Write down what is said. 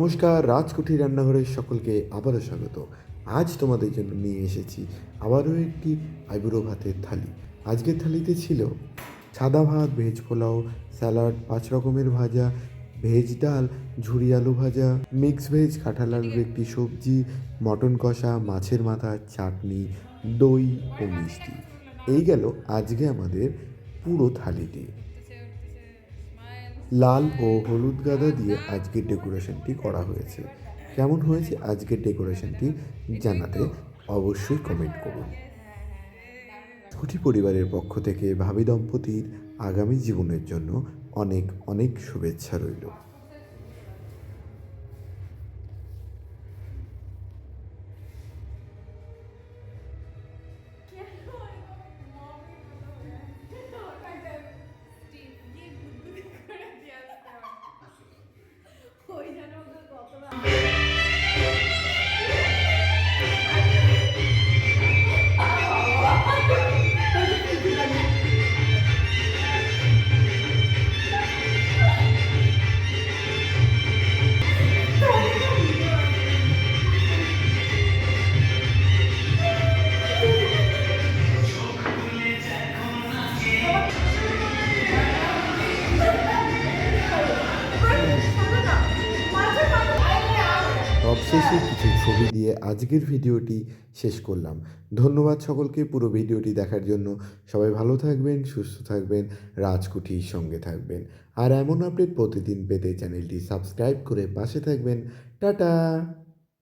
নমস্কার, রাজকুঠি রান্নাঘরের সকলকে আবারও স্বাগত। আজ তোমাদের জন্য নিয়ে এসেছি আবারও একটি আইবুড়ো ভাতের থালি। আজকের থালিতে ছিল সাদা ভাত, ভেজ পোলাও, স্যালাড, পাঁচ রকমের ভাজা, ভেজ ডাল, ঝুরি আলু ভাজা, মিক্স ভেজ, কাঁঠাল আলুর একটি সবজি, মটন কষা, মাছের মাথা, চাটনি, দই ও মিষ্টি। এই গেল আজকে আমাদের পুরো থালিটি। লাল ও হলুদ গাঁদা দিয়ে আজকের ডেকোরেশনটি করা হয়েছে। কেমন হয়েছে আজকের ডেকোরেশনটি জানাতে অবশ্যই কমেন্ট করুন। ছুটি পরিবারের পক্ষ থেকে ভাবি দম্পতির আগামী জীবনের জন্য অনেক অনেক শুভেচ্ছা রইল। সবশেষে কিছু ছবি দিয়ে আজকের ভিডিওটি শেষ করলাম। ধন্যবাদ সকলকে পুরো ভিডিওটি দেখার জন্য। সবাই ভালো থাকবেন, সুস্থ থাকবেন রাজকুঠির সঙ্গে থাকবেন। আর এমন আপডেট প্রতিদিন পেতে চ্যানেলটি সাবস্ক্রাইব করে পাশে থাকবেন। টাটা!